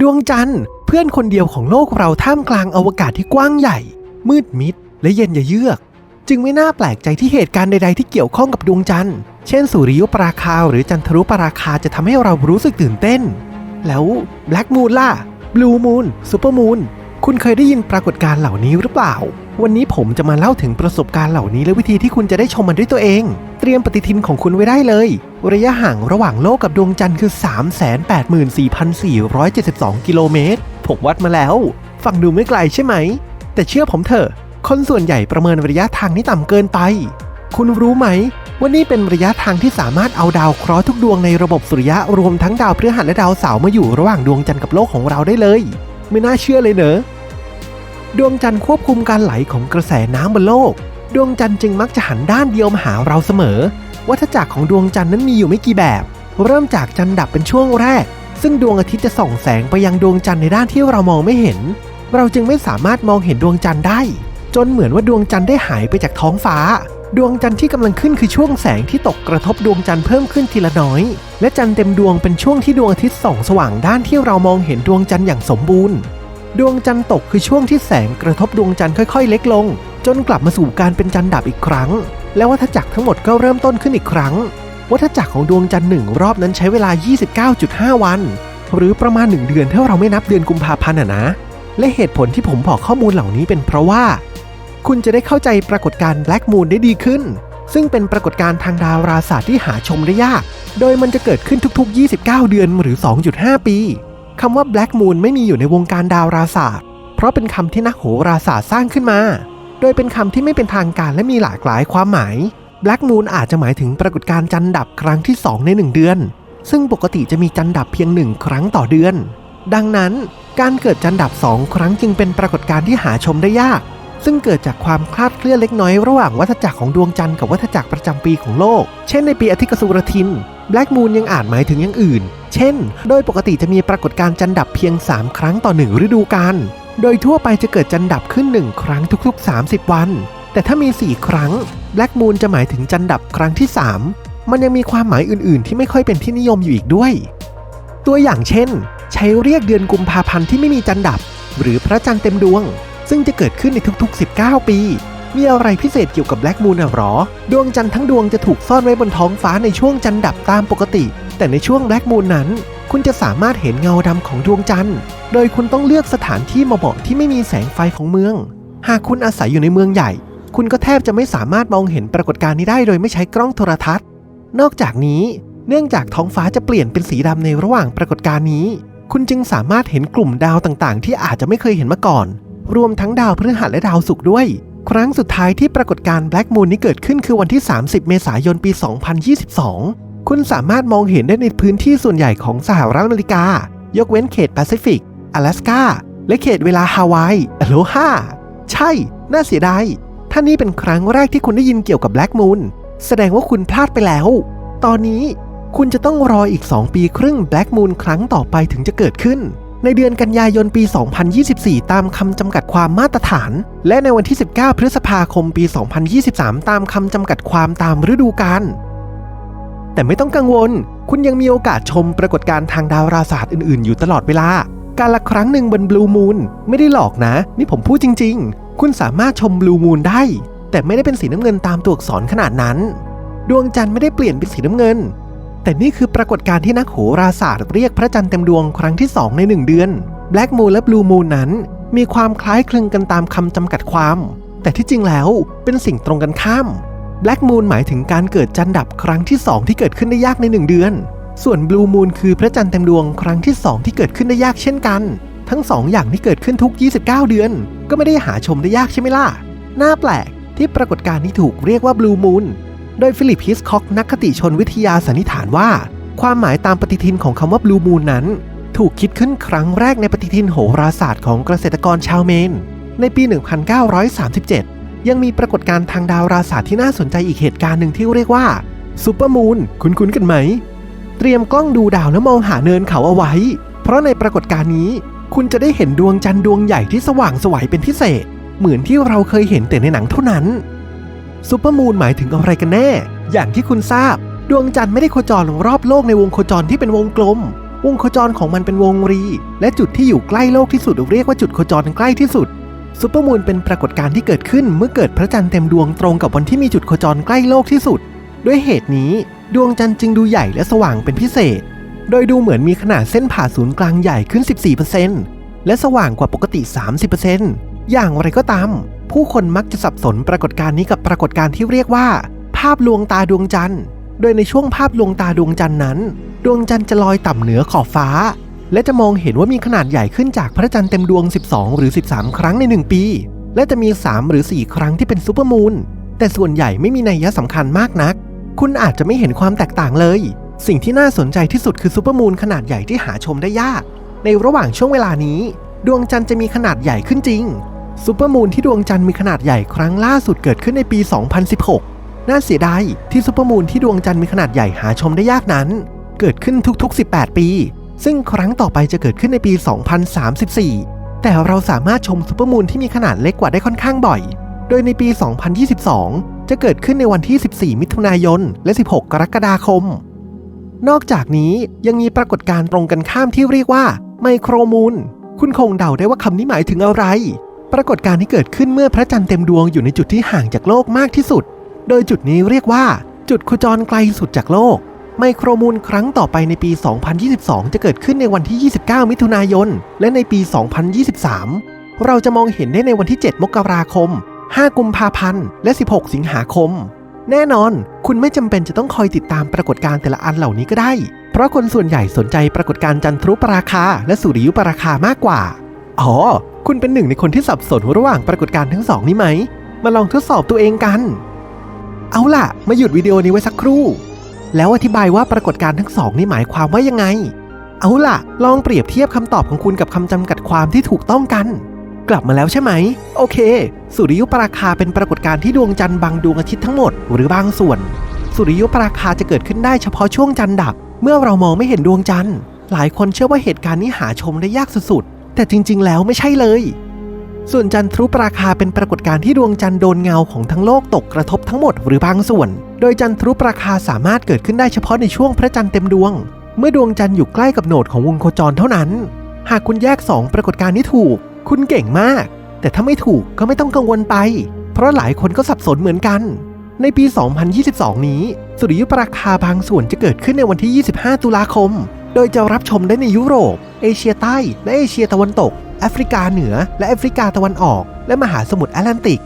ดวงจันทร์เพื่อนคนเดียวของโลกเราท่ามกลางอวกาศที่กว้างใหญ่ มืดมิด และเย็นยะเยือก จึงไม่น่าแปลกใจที่เหตุการณ์ใดๆที่เกี่ยวข้องกับดวงจันทร์ เช่นสุริยุปราคาหรือจันทรุปราคาจะทำให้เรารู้สึกตื่นเต้น แล้วแบล็กมูนล่ะบลูมูนซูเปอร์มูนคุณเคยได้ยินปรากฏการณ์เหล่านี้หรือเปล่า วันนี้ผมจะมาเล่าถึงประสบการณ์เหล่านี้และวิธีที่คุณจะได้ชมมันด้วยตัวเอง เตรียมปฏิทินของคุณไว้ได้เลย ระยะห่างระหว่างโลกกับดวงจันทร์คือ 384,472 กิโลเมตร ผมวัดมาแล้ว ฟังดูไม่ไกลใช่ไหม แต่เชื่อผมเถอะ คนส่วนใหญ่ประเมินระยะทางนี้ต่ำเกินไป คุณรู้ไหมว่านี่เป็นระยะทางที่สามารถเอาดาวเคราะห์ทุกดวงในระบบสุริยะรวมทั้งดาวพฤหัสและดาวเสาร์มาอยู่ระหว่างดวงจันทร์กับโลกของเราได้เลย ไม่น่าเชื่อเลยเนอะ ดวงจันทร์ควบคุมการไหลของกระแสน้ำบนโลก ดวงจันทร์จึงมักจะหันด้านเดียวมาหาเราเสมอ วัฏจักรของดวงจันทร์นั้นมีอยู่ไม่กี่แบบ เริ่มจากจันทร์ดับเป็นช่วงแรก ซึ่งดวงอาทิตย์จะส่องแสงไปยังดวงจันทร์ในด้านที่เรามองไม่เห็น เราจึงไม่สามารถมองเห็นดวงจันทร์ได้ จนเหมือนว่าดวงจันทร์ได้หายไปจากท้องฟ้า ดวงจันทร์ที่กำลังขึ้นคือช่วงแสงที่ตกกระทบดวงจันทร์เพิ่มขึ้นทีละน้อย และจันทร์เต็มดวงเป็นช่วงที่ดวงอาทิตย์ส่องสว่างด้านที่เรามองเห็นดวงจันทร์อย่างสมบูรณ์ ดวงจันทร์ตกคือช่วงที่แสงกระทบดวงจันทร์ค่อยๆ เล็กลง จนกลับมาสู่การเป็นจันทร์ดับอีกครั้ง แล้ววัฏจักรทั้งหมดก็เริ่มต้นขึ้นอีกครั้ง วัฏจักรของดวงจันทร์หนึ่งรอบนั้นใช้เวลา 29.5 วัน หรือประมาณ 1 เดือนถ้าเราไม่นับเดือนกุมภาพันธ์ะนะ และเหตุผลที่ผมบอกข้อมูลเหล่านี้เป็นเพราะว่า คุณจะได้เข้าใจปรากฏการณ์แบล็กมูนได้ดีขึ้น ซึ่งเป็นปรากฏการณ์ทางดาราศาสตร์ที่หาชมได้ยาก โดยมันจะเกิดขึ้นทุกๆ 29 เดือนหรือ 2.5 ปี คำว่า Black Moon ไม่มีอยู่ในวงการดาราศาสตร์ เพราะเป็นคำที่นักโหราศาสตร์สร้างขึ้นมา โดยเป็นคำที่ไม่เป็นทางการและมีหลากหลายความหมาย Black Moon อาจจะหมายถึงปรากฏการณ์จันทร์ดับครั้งที่ 2 ใน 1 เดือน ซึ่งปกติจะมีจันทร์ดับเพียงหนึ่งครั้งต่อเดือน ดังนั้น การเกิดจันทร์ดับ 2 ครั้งจึงเป็นปรากฏการณ์ที่หาชมได้ยาก ซึ่งเกิดจากความคลาดเคลื่อนเล็กน้อยระหว่างวัฏจักรของดวงจันทร์กับวัฏจักรประจำปีของโลก เช่นในปีอาทิตย์กสุรทิน Black Moon ยังอาจหมายถึงอย่างอื่น เช่น โดยปกติจะมีปรากฏการณ์จันทร์ดับเพียง 3 ครั้งต่อ 1 ฤดูกาล โดยทั่วไปจะเกิดจันทร์ดับขึ้น 1 ครั้งทุก ๆ 30 วัน แต่ถ้ามี 4 ครั้ง Black Moon จะหมายถึงจันทร์ดับครั้งที่ 3 มันยังมีความหมายอื่น ๆ ที่ไม่ค่อยเป็นที่นิยมอยู่อีกด้วย ตัวอย่างเช่น ใช้เรียกเดือนกุมภาพันธ์ที่ไม่มีจันทร์ดับ หรือพระจันทร์เต็มดวง ซึ่งจะเกิดขึ้นในทุก ๆ 19 ปี มีอะไรพิเศษเกี่ยวกับแบล็กมูนอะหรอ ดวงจันทร์ทั้งดวงจะถูกซ่อนไว้บนท้องฟ้าในช่วงจันทร์ดับตามปกติ แต่ในช่วงแบล็กมูนนั้น คุณจะสามารถเห็นเงาดำของดวงจันทร์ โดยคุณต้องเลือกสถานที่เหมาะที่ไม่มีแสงไฟของเมือง หากคุณอาศัยอยู่ในเมืองใหญ่ คุณก็แทบจะไม่สามารถมองเห็นปรากฏการณ์นี้ได้โดยไม่ใช้กล้องโทรทัศน์ นอกจากนี้ เนื่องจากท้องฟ้าจะเปลี่ยนเป็นสีดำในระหว่างปรากฏการณ์นี้ คุณจึงสามารถเห็นกลุ่มดาวต่างๆ ที่อาจจะไม่เคยเห็นมาก่อน รวมทั้งดาวพฤหัสและดาวศุกร์ด้วย ครั้งสุดท้ายที่ปรากฏการณ์ Black Moon นี้เกิดขึ้นคือวันที่ 30 เมษายนปี 2022 คุณสามารถมองเห็นได้ในพื้นที่ส่วนใหญ่ของสหรัฐอเมริกา ยกเว้นเขตแปซิฟิก阿拉สกาและเขตเวลาฮาวายอโลฮาใช่ น่าเสียดายถ้านี่เป็นครั้งแรกที่คุณได้ยินเกี่ยวกับ Black Moon แสดงว่าคุณพลาดไปแล้ว ตอนนี้คุณจะต้องรออีก 2 ปีครึ่ง Black Moon ครั้งต่อไปถึงจะเกิดขึ้น ในเดือนกันยายนปี 2024 ตามคำจำกัดความมาตรฐาน และในวันที่ 19 พฤษภาคมปี 2023 ตามคำจำกัดความตามฤดูกาลแต่ไม่ต้องกังวล คุณยังมีโอกาสชมปรากฏการณ์ทางดาราศาสตร์อื่น ๆ อยู่ตลอดเวลา การละครั้งหนึ่งบนบลูมูนไม่ได้หลอกนะ นี่ผมพูดจริง ๆ คุณสามารถชมบลูมูนได้ แต่ไม่ได้เป็นสีน้ำเงินตามตัวอักษรขนาดนั้น ดวงจันทร์ไม่ได้เปลี่ยนเป็นสีน้ำเงิน แต่นี่คือปรากฏการณ์ที่นักโหราศาสตร์เรียกพระจันทร์เต็มดวงครั้งที่ 2 ใน 1 เดือน Black Moon และ Blue Moon นั้น มีความคล้ายคลึงกันตามคำจำกัดความ แต่ที่จริงแล้วเป็นสิ่งตรงกันข้าม Black Moon หมายถึงการเกิดจันทร์ดับครั้งที่ 2 ที่เกิดขึ้นได้ยากใน 1 เดือน ส่วน Blue Moon คือพระจันทร์เต็มดวงครั้งที่ 2 ที่เกิดขึ้นได้ยากเช่นกัน ทั้ง 2 อย่างที่เกิดขึ้นทุก 29 เดือน ก็ไม่ได้หาชมได้ยากใช่ไหมล่ะน่าแปลกที่ปรากฏการณ์นี้ถูกเรียกว่า Blue Moon โดยฟิลิปฮิสคอกนักคติชนวิทยาสันนิษฐานว่า ความหมายตามปฏิทินของคำว่า Blue Moon นั้น ถูกคิดขึ้นครั้งแรกในปฏิทินโหราศาสตร์ของเกษตรกรชาวเมน ในปี 1937 ยังมีปรากฏการณ์ทางดาราศาสตร์ที่น่าสนใจอีกเหตุการณ์หนึ่งที่เรียกว่าซูเปอร์มูนคุ้นๆกันไหม เตรียมกล้องดูดาวแล้วมองหาเนินเขาเอาไว้ เพราะในปรากฏการณ์นี้ คุณจะได้เห็นดวงจันทร์ดวงใหญ่ที่สว่างสวัยเป็นพิเศษ เหมือนที่เราเคยเห็นแต่ในหนังเท่านั้น ซูเปอร์มูนหมายถึงอะไรกันแน่ อย่างที่คุณทราบ ดวงจันทร์ไม่ได้โคจรรอบโลกในวงโคจรที่เป็นวงกลม วงโคจรของมันเป็นวงรี และจุดที่อยู่ใกล้โลกที่สุดเรียกว่าจุดโคจรใกล้ที่สุดซูเปอร์มูนเป็นปรากฏการณ์ที่เกิดขึ้นเมื่อเกิดพระจันทร์เต็มดวงตรงกับวันที่มีจุดโคจรใกล้โลกที่สุด ด้วยเหตุนี้ ดวงจันทร์จึงดูใหญ่และสว่างเป็นพิเศษ โดยดูเหมือนมีขนาดเส้นผ่าศูนย์กลางใหญ่ขึ้น 14%และสว่างกว่าปกติ 30%อย่างไรก็ตาม ผู้คนมักจะสับสนปรากฏการณ์นี้กับปรากฏการณ์ที่เรียกว่า ภาพลวงตาดวงจันทร์ โดยในช่วงภาพลวงตาดวงจันทร์นั้น ดวงจันทร์จะลอยต่ำเหนือขอบฟ้า และจะมองเห็นว่ามีขนาดใหญ่ขึ้นจากพระจันทร์เต็มดวง 12 หรือ 13 ครั้งใน 1 ปี และจะมี 3 หรือ 4 ครั้งที่เป็นซูเปอร์มูนแต่ส่วนใหญ่ไม่มีนัยยะสำคัญมากนัก คุณอาจจะไม่เห็นความแตกต่างเลย สิ่งที่น่าสนใจที่สุดคือซูเปอร์มูนขนาดใหญ่ที่หาชมได้ยาก ในระหว่างช่วงเวลานี้ ดวงจันทร์จะมีขนาดใหญ่ขึ้นจริง ซูเปอร์มูนที่ดวงจันทร์มีขนาดใหญ่ครั้งล่าสุดเกิดขึ้นในปี 2016 น่าเสียดายที่ซูเปอร์มูนที่ดวงจันทร์มีขนาดใหญ่หาชมได้ยากนั้น เกิดขึ้นทุกๆ 18 ปี ซึ่งครั้งต่อไปจะเกิดขึ้นในปี 2034 แต่เราสามารถชมซูเปอร์มูนที่มีขนาดเล็กกว่าได้ค่อนข้างบ่อย โดยในปี 2022 จะเกิดขึ้นในวันที่ 14 มิถุนายน และ 16 กรกฎาคม นอกจากนี้ยังมีปรากฏการณ์ตรงกันข้ามที่เรียกว่าไมโครมูน คุณคงเดาได้ว่าคำนี้หมายถึงอะไร ปรากฏการณ์ที่เกิดขึ้นเมื่อพระจันทร์เต็มดวงอยู่ในจุดที่ห่างจากโลกมากที่สุด โดยจุดนี้เรียกว่า จุดโคจรไกลสุดจากโลก ไมโครมูนครั้งต่อไปในปี 2022 จะเกิดขึ้นในวันที่ 29 มิถุนายน และในปี 2023 เราจะมองเห็นได้ในวันที่ 7 มกราคม 5 กุมภาพันธ์ และ 16 สิงหาคม แน่นอน คุณไม่จำเป็นจะต้องคอยติดตามปรากฏการณ์แต่ละอันเหล่านี้ก็ได้ เพราะคนส่วนใหญ่สนใจปรากฏการณ์จันทรุปราคาและสุริยุปราคามากกว่า อ๋อ คุณเป็นหนึ่งในคนที่สับสนระหว่างปรากฏการณ์ทั้งสองนี้ไหม มาลองทดสอบตัวเองกัน เอาล่ะ มาหยุดวิดีโอนี้ไว้สักครู่ แล้วอธิบายว่าปรากฏการณ์ทั้งสองนี้หมายความว่ายังไง เอาล่ะ ลองเปรียบเทียบคำตอบของคุณกับคำจำกัดความที่ถูกต้องกัน กลับมาแล้วใช่ไหม โอเค สุริยุปราคาเป็นปรากฏการณ์ที่ดวงจันทร์บังดวงอาทิตย์ทั้งหมดหรือบางส่วน สุริยุปราคาจะเกิดขึ้นได้เฉพาะช่วงจันทร์ดับ เมื่อเรามองไม่เห็นดวงจันทร์หลายคนเชื่อว่าเหตุการณ์นี้หาชมได้ยากสุด แต่จริง ๆ แล้วไม่ใช่เลย ส่วนจันทรุปราคาเป็นปรากฏการณ์ที่ดวงจันทร์โดนเงาของทั้งโลกตกกระทบทั้งหมดหรือบางส่วน โดยจันทรุปราคาสามารถเกิดขึ้นได้เฉพาะในช่วงพระจันทร์เต็มดวง เมื่อดวงจันทร์อยู่ใกล้กับโหนดของวงโคจรเท่านั้น หากคุณแยก 2 ปรากฏการณ์นี้ถูก คุณเก่งมาก แต่ถ้าไม่ถูกก็ไม่ต้องกังวลไป เพราะหลายคนก็สับสนเหมือนกัน ในปี 2022 นี้ สุริยุปราคาบางส่วนจะเกิดขึ้นในวันที่ 25 ตุลาคม โดยจะรับชมได้ในยุโรป เอเชียใต้ และเอเชียตะวันตก แอฟริกาเหนือ และแอฟริกาตะวันออก และมหาสมุทรแอตแลนติก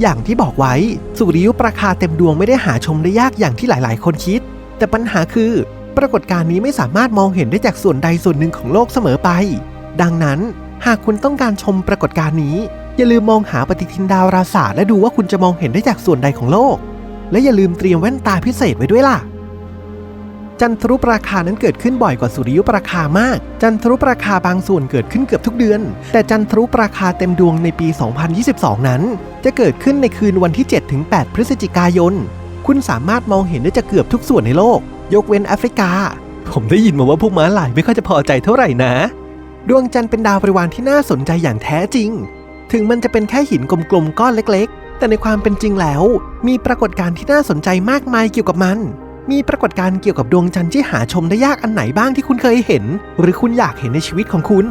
อย่างที่บอกไว้ สุริยุปราคาเต็มดวงไม่ได้หาชมได้ยากอย่างที่หลาย ๆ คนคิด แต่ปัญหาคือ ปรากฏการณ์นี้ไม่สามารถมองเห็นได้จากส่วนใดส่วนหนึ่งของโลกเสมอไป ดังนั้น หากคุณต้องการชมปรากฏการณ์นี้ อย่าลืมมองหาปฏิทินดาวราศาสตร์และดูว่าคุณจะมองเห็นได้จากส่วนใดของโลก และอย่าลืมเตรียมแว่นตาพิเศษไว้ด้วยล่ะ จันทรุปราคานั้นเกิดขึ้นบ่อยกว่าสุริยุปราคามาก จันทรุปราคาบางส่วนเกิดขึ้นเกือบทุกเดือน แต่จันทรุปราคาเต็มดวงในปี 2022 นั้น จะเกิดขึ้นในคืนวันที่ 7-8 พฤศจิกายน คุณสามารถมองเห็นได้จากเกือบทุกส่วนในโลก ยกเว้นแอฟริกา ผมได้ยินมาว่าพวกม้าลายไม่ค่อยจะพอใจเท่าไหร่นะ ดวงจันทร์เป็นดาวบริวารที่น่าสนใจอย่างแท้จริง ถึงมันจะเป็นแค่หินกลมๆก้อนเล็ก ๆ แต่ในความเป็นจริงแล้ว มีปรากฏการณ์ที่น่าสนใจมากมายเกี่ยวกับมัน มีปรากฏการณ์เกี่ยวกับดวงจันทร์ที่หาชมได้ยากอันไหนบ้างที่คุณเคยเห็น หรือคุณอยากเห็นในชีวิตของคุณ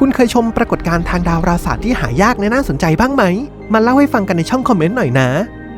คุณเคยชมปรากฏการณ์ทางดาวราศาสตร์ที่หายากและน่าสนใจบ้างไหม มาเล่าให้ฟังกันในช่องคอมเมนต์หน่อยนะ